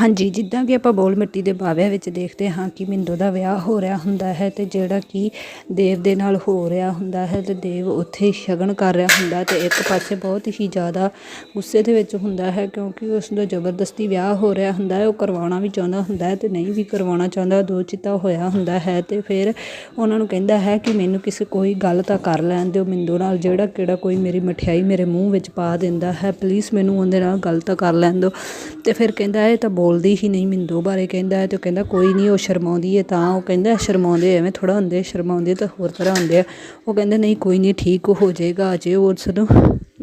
ਹਾਂਜੀ, ਜਿੱਦਾਂ ਕਿ ਆਪਾਂ ਬੋਲ ਮਿੱਟੀ ਦੇ ਬਾਵਿਆਂ ਵਿੱਚ ਦੇਖਦੇ ਹਾਂ ਕਿ ਮਿੰਦੋ ਦਾ ਵਿਆਹ ਹੋ ਰਿਹਾ ਹੁੰਦਾ ਹੈ ਤੇ ਜਿਹੜਾ ਕਿ ਦੇਵ ਦੇ ਨਾਲ ਹੋ ਰਿਹਾ ਹੁੰਦਾ ਹੈ ਤੇ ਦੇਵ ਉੱਥੇ ਸ਼ਗਨ ਕਰ ਰਿਹਾ ਹੁੰਦਾ ਤੇ ਇੱਕ ਪਾਸੇ ਬਹੁਤ ਹੀ ਜ਼ਿਆਦਾ ਗੁੱਸੇ ਦੇ ਵਿੱਚ ਹੁੰਦਾ ਹੈ ਕਿਉਂਕਿ ਉਸ ਦਾ ਜ਼ਬਰਦਸਤੀ ਵਿਆਹ ਹੋ ਰਿਹਾ ਹੁੰਦਾ ਹੈ, ਉਹ ਕਰਵਾਉਣਾ ਵੀ ਚਾਹੁੰਦਾ ਹੁੰਦਾ ਹੈ ਤੇ ਨਹੀਂ ਵੀ ਕਰਵਾਉਣਾ ਚਾਹੁੰਦਾ, ਦੋ ਚਿੱਤਾ ਹੋਇਆ ਹੁੰਦਾ ਹੈ ਤੇ ਫਿਰ ਉਹਨਾਂ ਨੂੰ ਕਹਿੰਦਾ ਹੈ ਕਿ ਮੈਨੂੰ ਕਿਸੇ ਕੋਈ ਗੱਲ ਤਾਂ ਕਰ ਲੈਣ ਦਿਓ, ਮਿੰਦੋ ਨਾਲ ਜਿਹੜਾ ਕਿਹੜਾ ਕੋਈ ਮੇਰੀ ਮਠਿਆਈ ਮੇਰੇ ਮੂੰਹ ਵਿੱਚ ਪਾ ਦਿੰਦਾ ਹੈ ਪਲੀਜ਼ ਮੈਨੂੰ ਉਹਦੇ ਨਾਲ ਗੱਲ ਤਾਂ ਕਰ ਲੈਣ ਦਿਓ। ਤੇ ਫਿਰ ਕਹਿੰਦਾ ਹੈ ਤਾਂ ਬੋਲਦੀ ਹੀ ਨਹੀਂ, ਮਿੰਦੋ ਬਾਰੇ ਕਹਿੰਦਾ ਹੈ ਤੇ ਉਹ ਕਹਿੰਦਾ, ਕੋਈ ਨਹੀਂ, ਉਹ ਸ਼ਰਮਾਉਂਦੀ ਹੈ ਤਾਂ। ਉਹ ਕਹਿੰਦਾ, ਸ਼ਰਮਾਉਂਦੇ ਐਵੇਂ ਥੋੜਾ ਹੁੰਦੇ, ਸ਼ਰਮਾਉਂਦੇ ਤਾਂ ਹੋਰ ਤਰ੍ਹਾਂ ਹੁੰਦੇ ਆ। ਉਹ ਕਹਿੰਦਾ, ਨਹੀਂ, ਕੋਈ ਨਹੀਂ, ਠੀਕ ਹੋ ਜਾਏਗਾ ਅਜੇ। ਉਸ ਨੂੰ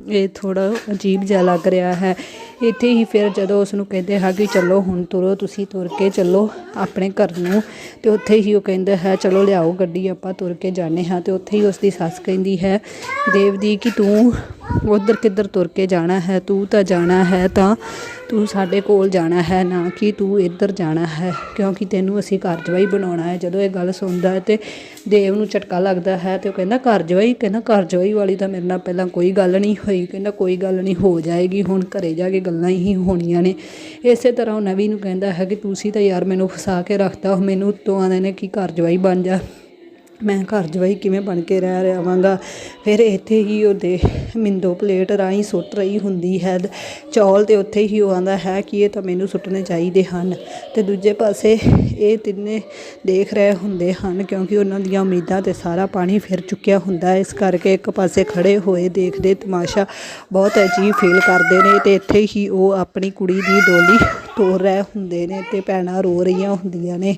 ਇਹ ਥੋੜਾ ਅਜੀਬ ਜਿਹਾ ਲੱਗ ਰਿਹਾ ਹੈ। ਇੱਥੇ ਹੀ ਫਿਰ ਜਦੋਂ ਉਸ ਨੂੰ ਕਹਿੰਦੇ ਹਾਂ ਕਿ, ਚਲੋ, ਹੁਣ ਤੁਰੋ, ਤੁਸੀਂ ਤੁਰ ਕੇ ਚੱਲੋ ਆਪਣੇ ਘਰ ਨੂੰ। ਤੇ ਉੱਥੇ ਹੀ ਉਹ ਕਹਿੰਦਾ ਹੈ, ਚਲੋ, ਲਿਆਓ ਗੱਡੀ, ਆਪਾਂ ਤੁਰ ਕੇ ਜਾਂਦੇ ਹਾਂ। ਤੇ ਉੱਥੇ ਹੀ ਉਸ ਦੀ ਸੱਸ ਕਹਿੰਦੀ ਹੈ, ਦੇਵ ਦੀ ਕਿ ਤੂੰ ਉਧਰ ਕਿੱਧਰ ਤੁਰ ਕੇ ਜਾਣਾ ਹੈ? ਤੂੰ ਤਾਂ ਜਾਣਾ ਹੈ ਤਾਂ ਤੂੰ ਸਾਡੇ ਕੋਲ ਜਾਣਾ ਹੈ, ਨਾ ਕਿ ਤੂੰ ਇੱਧਰ ਜਾਣਾ ਹੈ। ਕਿਉਂਕਿ ਤੈਨੂੰ ਅਸੀਂ ਘਰ ਜਵਾਈ ਬਣਾਉਣਾ ਹੈ। ਜਦੋਂ ਇਹ ਗੱਲ ਸੁਣਦਾ ਹੈ ਤੇ ਦੇਵ ਨੂੰ ਝਟਕਾ ਲੱਗਦਾ ਹੈ ਤੇ ਉਹ ਕਹਿੰਦਾ, ਘਰ ਜਵਾਈ? ਕਹਿੰਦਾ, ਘਰ ਜਵਾਈ ਵਾਲੀ ਤਾਂ ਮੇਰੇ ਨਾਲ ਪਹਿਲਾਂ ਕੋਈ ਗੱਲ ਨਹੀਂ ਹੋਈ। ਕਹਿੰਦਾ, ਕੋਈ ਗੱਲ ਨਹੀਂ, ਹੋ ਜਾਏਗੀ। ਹੁਣ ਘਰੇ ਜਾ ਕੇ ਗੱਲਾਂ ਹੀ ਹੋਣੀਆਂ ਨੇ। ਇਸੇ ਤਰ੍ਹਾਂ ਉਹ ਨਵੀ ਨੂੰ ਕਹਿੰਦਾ ਹੈ ਕਿ, ਤੁਸੀਂ ਤਾਂ ਯਾਰ ਮੈਨੂੰ ਫਸਾ ਕੇ ਰੱਖਤਾ। ਮੈਨੂੰ ਉੱਤੋਂ ਆਉਂਦੇ ਨੇ ਕਿ ਘਰ ਜਵਾਈ ਬਣ ਜਾ? ਮੈਂ ਘਰ ਜਵਾਈ ਕਿਵੇਂ ਬਣ ਕੇ ਰਹਿ ਰਹਾਂਗਾ? ਫਿਰ ਇੱਥੇ ਹੀ ਉਹ ਦੇ ਮਿੰਦੋ ਪਲੇਟ ਰਾਹੀਂ ਸੁੱਟ ਰਹੀ ਹੁੰਦੀ ਹੈ। ਚੌਲ ਤੇ ਉੱਥੇ ਹੀ ਉਹ ਆਂਦਾ ਹੈ ਕਿ ਇਹ ਤਾਂ ਮੈਨੂੰ ਸੁੱਟਣੇ ਚਾਹੀਦੇ ਹਨ। ਤੇ ਦੂਜੇ ਪਾਸੇ ਇਹ ਤਿੰਨੇ ਦੇਖ ਰਹੇ ਹੁੰਦੇ ਹਨ ਕਿਉਂਕਿ ਉਹਨਾਂ ਦੀਆਂ ਉਮੀਦਾਂ ਤੇ ਸਾਰਾ ਪਾਣੀ ਫਿਰ ਚੁੱਕਿਆ ਹੁੰਦਾ ਇਸ ਕਰਕੇ ਇੱਕ ਪਾਸੇ ਖੜੇ ਹੋਏ ਦੇਖਦੇ ਤਮਾਸ਼ਾ ਬਹੁਤ ਅਜੀਬ ਫੀਲ ਕਰਦੇ ਨੇ ਤੇ ਇੱਥੇ ਹੀ ਉਹ ਆਪਣੀ ਕੁੜੀ ਦੀ ਡੋਲੀ ਤੋਰ ਰਹੇ ਹੁੰਦੇ ਨੇ ਤੇ ਭੈਣਾਂ ਰੋ ਰਹੀਆਂ ਹੁੰਦੀਆਂ ਨੇ।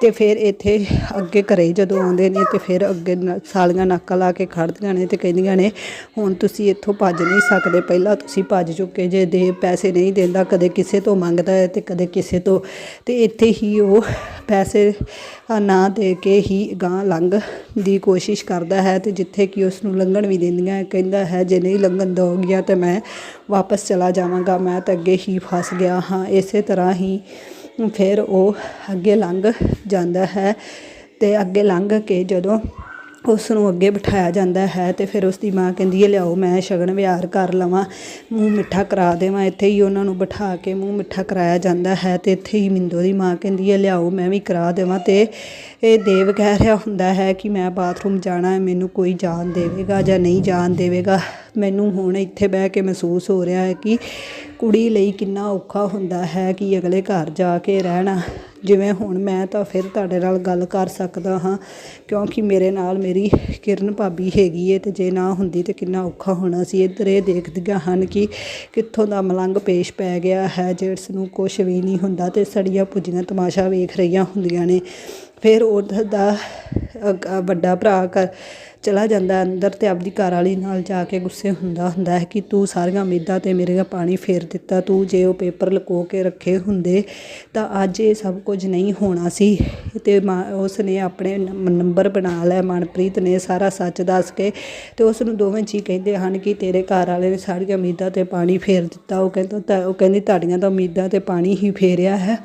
ਅਤੇ ਫਿਰ ਇੱਥੇ ਅੱਗੇ ਘਰੇ ਜਦੋਂ ਆਉਂਦੇ ਨੇ ਅਤੇ ਫਿਰ ਅੱਗੇ ਨ- ਸਾਲੀਆਂ ਨਾਕਾ ਲਾ ਕੇ ਖੜ੍ਹਦੀਆਂ ਨੇ ਅਤੇ ਕਹਿੰਦੀਆਂ ਨੇ, ਹੁਣ ਤੁਸੀਂ ਇੱਥੋਂ ਭੱਜ ਨਹੀਂ ਸਕਦੇ, ਪਹਿਲਾਂ ਤੁਸੀਂ ਭੱਜ ਚੁੱਕੇ ਜੇ, ਦੇ ਪੈਸੇ ਨਹੀਂ ਦਿੰਦਾ, ਕਦੇ ਕਿਸੇ ਤੋਂ ਮੰਗਦਾ ਹੈ ਅਤੇ ਕਦੇ ਕਿਸੇ ਤੋਂ ਤੇ ਇੱਥੇ ਹੀ ਉਹ ਪੈਸੇ ਨਾ ਦੇ ਕੇ ਹੀ ਗਾਂ ਲੰਘ ਦੀ ਕੋਸ਼ਿਸ਼ ਕਰਦਾ ਹੈ ਤੇ ਜਿੱਥੇ ਕਿ ਉਸ ਨੂੰ ਲੰਘਣ ਵੀ ਦਿੰਦੀਆਂ ਹੈ। ਕਹਿੰਦਾ ਹੈ, ਜੇ ਨਹੀਂ ਲੰਘਣ ਦੋਗੀਆਂ ਤਾਂ ਮੈਂ ਵਾਪਸ ਚਲਾ ਜਾਵਾਂਗਾ, ਮੈਂ ਤਾਂ ਅੱਗੇ ਹੀ ਫਸ ਗਿਆ ਹਾਂ ਇਸੇ ਤਰ੍ਹਾਂ ਹੀ ਫਿਰ ਉਹ ਅੱਗੇ ਲੰਘ ਜਾਂਦਾ ਹੈ ਤੇ ਅੱਗੇ ਲੰਘ ਕੇ ਜਦੋਂ ਉਸ ਨੂੰ ਅੱਗੇ ਬਿਠਾਇਆ ਜਾਂਦਾ ਹੈ ਤੇ ਫਿਰ ਉਸ ਦੀ ਮਾਂ ਕਹਿੰਦੀ ਹੈ, ਲਿਆਓ, ਮੈਂ ਸ਼ਗਨ ਵਿਹਾਰ ਕਰ ਲਵਾਂ, ਮੂੰਹ ਮਿੱਠਾ ਕਰਾ ਦੇਵਾਂ। ਇੱਥੇ ਹੀ ਉਹਨਾਂ ਨੂੰ ਬਿਠਾ ਕੇ ਮੂੰਹ ਮਿੱਠਾ ਕਰਾਇਆ ਜਾਂਦਾ ਹੈ ਤੇ ਇੱਥੇ ਹੀ ਮਿੰਦੋ ਦੀ ਮਾਂ ਕਹਿੰਦੀ ਹੈ, ਲਿਆਓ, ਮੈਂ ਵੀ ਕਰਾ ਦੇਵਾਂ। ਤੇ ਇਹ ਦੇਵ ਕਹਿ ਰਿਹਾ ਹੁੰਦਾ ਹੈ ਕਿ ਮੈਂ ਬਾਥਰੂਮ ਜਾਣਾ ਹੈ, ਮੈਨੂੰ ਕੋਈ ਜਾਣ ਦੇਵੇਗਾ ਜਾਂ ਨਹੀਂ ਜਾਣ ਦੇਵੇਗਾ। ਮੈਨੂੰ ਹੁਣ ਇੱਥੇ ਬਹਿ ਕੇ ਮਹਿਸੂਸ ਹੋ ਰਿਹਾ ਹੈ ਕਿ ਕੁੜੀ ਲਈ ਕਿੰਨਾ ਔਖਾ ਹੁੰਦਾ ਹੈ ਕਿ ਅਗਲੇ ਘਰ ਜਾ ਕੇ ਰਹਿਣਾ। ਜਿਵੇਂ ਹੁਣ ਮੈਂ ਤਾਂ ਫਿਰ ਤੁਹਾਡੇ ਨਾਲ ਗੱਲ ਕਰ ਸਕਦਾ ਹਾਂ, ਕਿਉਂਕਿ ਮੇਰੇ ਨਾਲ ਮੇਰੀ ਕਿਰਨ ਭਾਬੀ ਹੈਗੀ ਏ ਅਤੇ ਜੇ ਨਾ ਹੁੰਦੀ ਤਾਂ ਕਿੰਨਾ ਔਖਾ ਹੋਣਾ ਸੀ। ਇੱਧਰ ਇਹ ਦੇਖਦੀਆਂ ਹਨ ਕਿ ਕਿੱਥੋਂ ਦਾ ਮਲੰਗ ਪੇਸ਼ ਪੈ ਗਿਆ ਹੈ, ਜਿਸ ਨੂੰ ਕੁਝ ਵੀ ਨਹੀਂ ਹੁੰਦਾ ਤੇ ਸੜੀਆਂ ਪੁੱਜੀਆਂ ਤਮਾਸ਼ਾ ਵੇਖ ਰਹੀਆਂ ਹੁੰਦੀਆਂ ਨੇ। ਫਿਰ ਉਹਦਾ ਅਗ- ਵੱਡਾ ਭਰਾ ਘਰ ਚਲਾ ਜਾਂਦਾ ਅੰਦਰ ਤੇ ਆਪਦੀ ਘਰ ਵਾਲੀ ਨਾਲ ਜਾ ਕੇ ਗੁੱਸੇ ਹੁੰਦਾ ਹੁੰਦਾ ਹੈ ਕਿ ਤੂੰ ਸਾਰੀਆਂ ਉਮੀਦਾਂ ਤੇ ਮੇਰੇ ਪਾਣੀ ਫੇਰ ਦਿੱਤਾ, ਤੂੰ ਜੇ ਉਹ ਪੇਪਰ ਲੁਕੋ ਕੇ ਰੱਖੇ ਹੁੰਦੇ ਤਾਂ ਅੱਜ ਇਹ ਸਭ ਕੁਝ ਨਹੀਂ ਹੋਣਾ ਸੀ। ਤੇ ਮਾਂ- ਉਸ ਨੇ ਆਪਣੇ ਨੰ- ਨੰਬਰ ਬਣਾ ਲਿਆ, ਮਨਪ੍ਰੀਤ ਨੇ ਸਾਰਾ ਸੱਚ ਦੱਸ ਕੇ ਤੇ ਉਸ ਨੂੰ ਦੋਵੇਂ ਜੀ ਕਹਿੰਦੇ ਹਨ ਕਿ ਤੇਰੇ ਘਰ ਵਾਲੇ ਨੇ ਸਾਰੀਆਂ ਉਮੀਦਾਂ ਤੇ ਪਾਣੀ ਫੇਰ ਦਿੱਤਾ, ਉਹ ਕਹਿੰਦਾ ਤਾਂ, ਉਹ ਕਹਿੰਦੀ ਤੁਹਾਡੀਆਂ ਤਾਂ ਉਮੀਦਾਂ ਤੇ ਪਾਣੀ ਹੀ ਫੇਰਿਆ ਹੈ।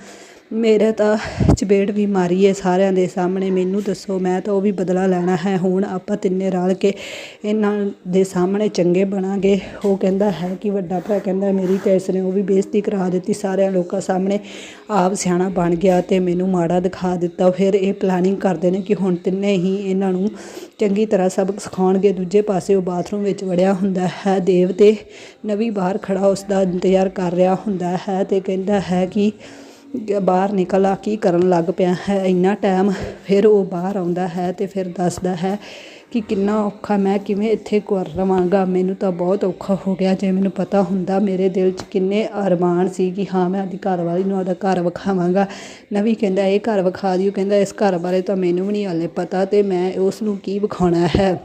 ਮੇਰੇ ਤਾਂ ਚਪੇੜ ਵੀ ਮਾਰੀ ਹੈ ਸਾਰਿਆਂ ਦੇ ਸਾਹਮਣੇ, ਮੈਨੂੰ ਦੱਸੋ, ਮੈਂ ਤਾਂ ਉਹ ਵੀ ਬਦਲਾ ਲੈਣਾ ਹੈ, ਹੁਣ ਆਪਾਂ ਤਿੰਨੇ ਰਲ ਕੇ ਇਹਨਾਂ ਦੇ ਸਾਹਮਣੇ ਚੰਗੇ ਬਣਾਂਗੇ। ਉਹ ਕਹਿੰਦਾ ਹੈ ਕਿ ਵੱਡਾ ਭਰਾ ਕਹਿੰਦਾ, ਮੇਰੀ ਤਾਂ ਇਸ ਨੇ ਉਹ ਵੀ ਬੇਇੱਜ਼ਤੀ ਕਰਾ ਦਿੱਤੀ, ਸਾਰਿਆਂ ਲੋਕਾਂ ਸਾਹਮਣੇ ਆਪ ਸਿਆਣਾ ਬਣ ਗਿਆ ਤੇ ਮੈਨੂੰ ਮਾੜਾ ਦਿਖਾ ਦਿੱਤਾ। ਫਿਰ ਇਹ ਪਲਾਨਿੰਗ ਕਰਦੇ ਨੇ ਕਿ ਹੁਣ ਤਿੰਨੇ ਹੀ ਇਹਨਾਂ ਨੂੰ ਚੰਗੀ ਤਰ੍ਹਾਂ ਸਬਕ ਸਿਖਾਉਣਗੇ। ਦੂਜੇ ਪਾਸੇ ਉਹ ਬਾਥਰੂਮ ਵਿੱਚ ਵੜਿਆ ਹੁੰਦਾ ਹੈ ਦੇਵ ਤੇ ਨਵੀਂ ਬਾਹਰ ਖੜਾ ਉਸ ਦਾ ਇੰਤਜ਼ਾਰ ਕਰ ਰਿਹਾ ਹੁੰਦਾ ਹੈ ਤੇ ਕਹਿੰਦਾ ਹੈ ਕਿ ਬਾਹਰ ਨਿਕਲ ਆ, ਕੀ ਕਰਨ ਲੱਗ ਪਿਆ ਹੈ? ਇੰਨਾ ਟਾਈਮ ਫਿਰ ਉਹ ਬਾਹਰ ਆਉਂਦਾ ਹੈ ਅਤੇ ਫਿਰ ਦੱਸਦਾ ਹੈ ਕਿ ਕਿੰਨਾ ਔਖਾ, ਮੈਂ ਕਿਵੇਂ ਇੱਥੇ ਕਰ ਰਵਾਂਗਾ? ਮੈਨੂੰ ਤਾਂ ਬਹੁਤ ਔਖਾ ਹੋ ਗਿਆ, ਜੇ ਮੈਨੂੰ ਪਤਾ ਹੁੰਦਾ ਮੇਰੇ ਦਿਲ 'ਚ ਕਿੰਨੇ ਅਰਮਾਨ ਸੀ ਕਿ ਹਾਂ, ਮੈਂ ਆਪਦੀ ਘਰਵਾਲੀ ਨੂੰ ਆਪਦਾ ਘਰ ਵਿਖਾਵਾਂਗਾ। ਨਵੀਂ ਕਹਿੰਦਾ, ਇਹ ਘਰ ਵਿਖਾ ਦਿਓ। ਕਹਿੰਦਾ, ਇਸ ਘਰ ਬਾਰੇ ਤਾਂ ਮੈਨੂੰ ਵੀ ਨਹੀਂ ਹਾਲੇ ਪਤਾ ਅਤੇ ਮੈਂ ਉਸ ਨੂੰ ਕੀ ਵਿਖਾਉਣਾ ਹੈ?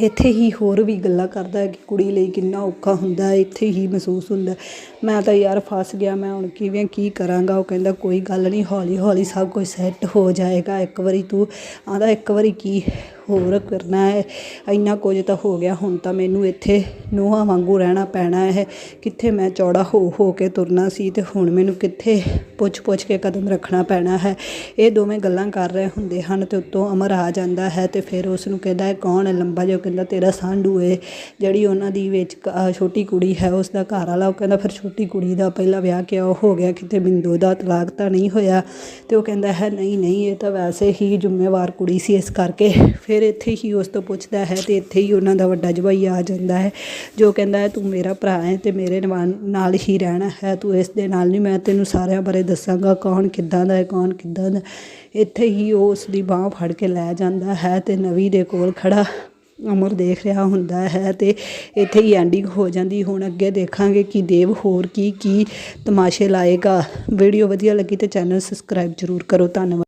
ਇੱਥੇ ਹੀ ਹੋਰ ਵੀ ਗੱਲਾਂ ਕਰਦਾ ਹੈ ਕਿ ਕੁੜੀ ਲਈ ਕਿੰਨਾ ਔਖਾ ਹੁੰਦਾ ਇੱਥੇ ਹੀ ਮਹਿਸੂਸ ਹੁੰਦਾ ਮੈਂ ਤਾਂ ਯਾਰ ਫਸ ਗਿਆ, ਮੈਂ ਹੁਣ ਕਿਵੇਂ, ਕੀ ਕਰਾਂਗਾ? ਉਹ ਕਹਿੰਦਾ, ਕੋਈ ਗੱਲ ਨਹੀਂ ਹੌਲੀ ਹੌਲੀ ਸਭ ਕੁਝ ਸੈੱਟ ਹੋ ਜਾਏਗਾ। ਇੱਕ ਵਾਰੀ ਤੂੰ ਆਂਦਾ ਇੱਕ ਵਾਰੀ ਕੀ ਹੋਰ ਕਰਨਾ ਹੈ? ਇੰਨਾ ਕੁਝ ਤਾਂ ਹੋ ਗਿਆ, ਹੁਣ ਤਾਂ ਮੈਨੂੰ ਇੱਥੇ ਨੂੰਹਾਂ ਵਾਂਗੂ ਰਹਿਣਾ ਪੈਣਾ ਹੈ। ਕਿੱਥੇ ਮੈਂ ਚੌੜਾ ਹੋ ਹੋ ਕੇ ਤੁਰਨਾ ਸੀ ਤੇ ਹੁਣ ਮੈਨੂੰ ਕਿੱਥੇ ਪੁੱਛ ਪੁੱਛ ਕੇ ਕਦਮ ਰੱਖਣਾ ਪੈਣਾ ਹੈ। ਇਹ ਦੋਵੇਂ ਗੱਲਾਂ ਕਰ ਰਹੇ ਹੁੰਦੇ ਹਨ ਤੇ ਉੱਤੋਂ ਅਮਰ ਆ ਜਾਂਦਾ ਹੈ ਤੇ ਫਿਰ ਉਸ ਨੂੰ ਕਹਿੰਦਾ ਹੈ ਕੌਣ ਹੈ? ਲੰਬਾ ਜਿਹਾ ਕਹਿੰਦਾ, ਤੇਰਾ ਸਾਂਢੂ ਏ, ਜਿਹੜੀ ਉਹਨਾਂ ਦੀ ਵਿੱਚ ਕ- ਛੋਟੀ ਕੁੜੀ ਹੈ ਉਸ ਦਾ ਘਰ ਵਾਲਾ। ਉਹ ਕਹਿੰਦਾ, ਫਿਰ ਛੋਟੀ ਕੁੜੀ ਦਾ ਪਹਿਲਾ ਵਿਆਹ ਕਿਉਂ ਹੋ ਗਿਆ? ਕਿਤੇ ਬਿੰਦੂ ਦਾ ਤਲਾਕ ਤਾਂ ਨਹੀਂ ਹੋਇਆ? ਤੇ ਉਹ ਕਹਿੰਦਾ ਹੈ, ਨਹੀਂ ਨਹੀਂ, ਇਹ ਤਾਂ ਵੈਸੇ ਹੀ ਜ਼ਿੰਮੇਵਾਰ ਕੁੜੀ ਸੀ ਇਸ ਕਰਕੇ। ਫਿਰ ਇੱਥੇ ਹੀ ਉਸ ਤੋਂ ਪੁੱਛਦਾ ਹੈ ਤੇ ਇੱਥੇ ਹੀ ਉਹਨਾਂ ਦਾ ਵੱਡਾ ਜਵਾਈ ਆ ਜਾਂਦਾ ਹੈ, ਜੋ ਕਹਿੰਦਾ ਹੈ, ਤੂੰ ਮੇਰਾ ਭਰਾ ਹੈ ਤੇ ਮੇਰੇ ਨਵਾ- ਨਾਲ ਹੀ ਰਹਿਣਾ ਹੈ। ਤੂੰ ਇਸ ਦੇ ਨਾਲ ਨਹੀਂ, ਮੈਂ ਤੈਨੂੰ ਸਾਰਿਆਂ ਬਾਰੇ ਦੱਸਾਂਗਾ ਕੌਣ ਕਿੱਦਾਂ ਦਾ ਹੈ, ਕੌਣ ਕਿੱਦਾਂ ਦਾ ਇੱਥੇ ਹੀ ਉਹ ਉਸ ਦੀ ਬਾਹ ਫੜ ਕੇ ਲੈ ਜਾਂਦਾ ਹੈ ਤੇ ਨਵੀ ਦੇ ਕੋਲ ਖੜਾ ਅਮਰ ਦੇਖ ਰਿਹਾ ਹੁੰਦਾ ਹੈ ਤੇ ਇੱਥੇ ਹੀ ਐਂਡਿੰਗ ਹੋ ਜਾਂਦੀ। ਹੁਣ ਅੱਗੇ ਦੇਖਾਂਗੇ ਕਿ ਦੇਵ ਹੋਰ ਕੀ ਕੀ ਤਮਾਸ਼ੇ ਲਾਏਗਾ। ਵੀਡੀਓ ਵਧੀਆ ਲੱਗੀ ਤੇ ਚੈਨਲ ਸਬਸਕ੍ਰਾਈਬ ਜ਼ਰੂਰ ਕਰੋ। ਧੰਨਵਾਦ।